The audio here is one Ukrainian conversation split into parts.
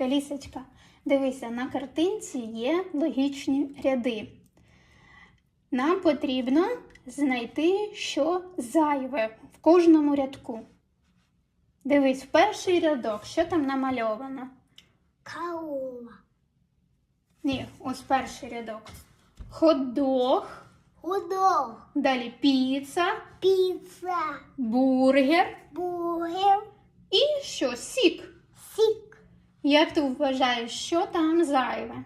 Так, Алісочка, дивися, на картинці є логічні ряди. Нам потрібно знайти, що зайве в кожному рядку. Дивись, в перший рядок, що там намальовано? Корова. Ні, ось перший рядок. Хот-дог, далі піца, Піца. бургер Бургер. і що? Сік. Як ти вважаєш, що там зайве?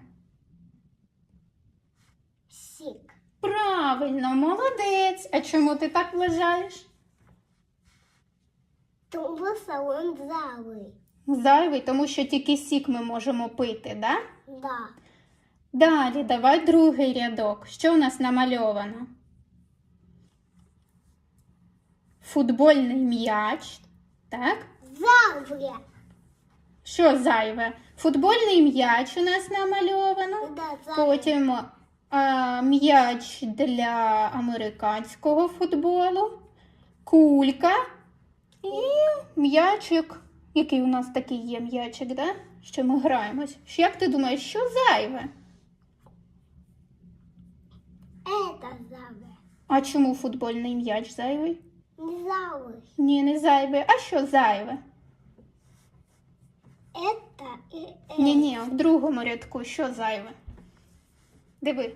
Сік. Правильно, молодець. А чому ти так вважаєш? Тому салон зали. Зайвий, тому що тільки сік ми можемо пити, да? Да. Далі, давай другий рядок. Що у нас намальовано? Футбольний м'яч. Так? Завре. Що зайве? Футбольний м'яч у нас намальовано. Да. Потім а, м'яч для американського футболу, кулька і м'ячик. Який у нас такий є м'ячик, да? що ми граємось. Як ти думаєш, що зайве? Это завре. А чому футбольний м'яч зайвий? Не завре. Ні, не зайвий. А що зайве? Это и это. Ні, ні, в другому рядку що зайве? Диви.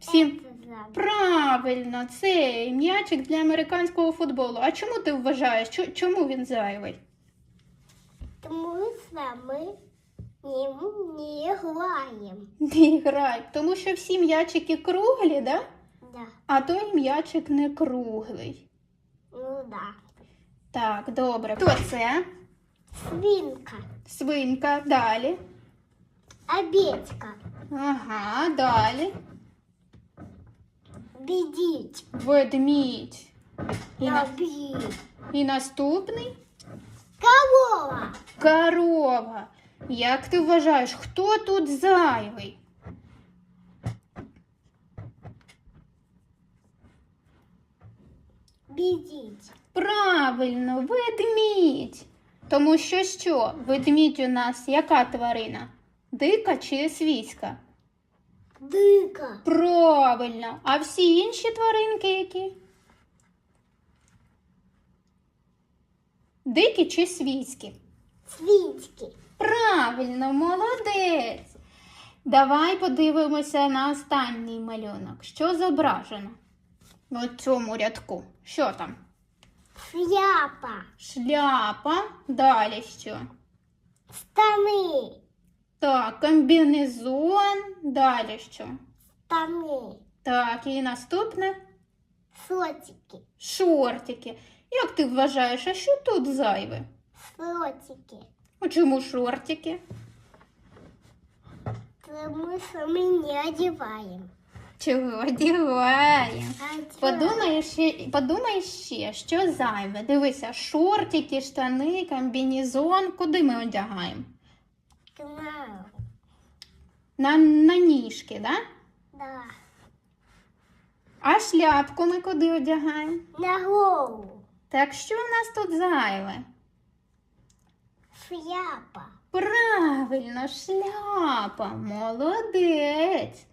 Всім. Это завре. Правильно, це м'ячик для американського футболу. А чому ти вважаєш? чо- Чому він зайвий? Тому що ми ним не граємо. Не грай, тому що всі м'ячики круглі, да? Да. а той м'ячик не круглий. Ну да. Так, добре. Хто це? Свинка. Свинка, далі. Обедька. Ага, далі. Бедить. Ведмідь. І, на... Обид. І наступний Корова. корова. Як ти вважаєш, хто тут зайвий? Бедить. Правильно, ведмідь. Тому що що? Ведмідь у нас яка тварина? Дика чи свійська? Дыка. Правильно. А всі інші тваринки які? Дикі чи свійські? Свински. Правильно, молодець. Давай подивимося на останній малюнок. Що зображено в цьому рядку? Що там? Шляпа. Шляпа. Далі що? Штаны. Так, комбінезон. Далі що? Штаны. Так, і наступне Сотики. шортики. Як ти вважаєш, а що тут зайве? Сотики. А чому шортики? Потому что мы не одеваем. Чого? Одеваем. Подумай ще, подумай ще, що зайве. Дивися, шортики, штани, комбінезон. Куди ми одягаємо? На, на ніжки, да? Да. А шляпку ми куди одягаємо? На голову. Так що в нас тут зайве? Шляпа. Правильно, шляпа. Молодець.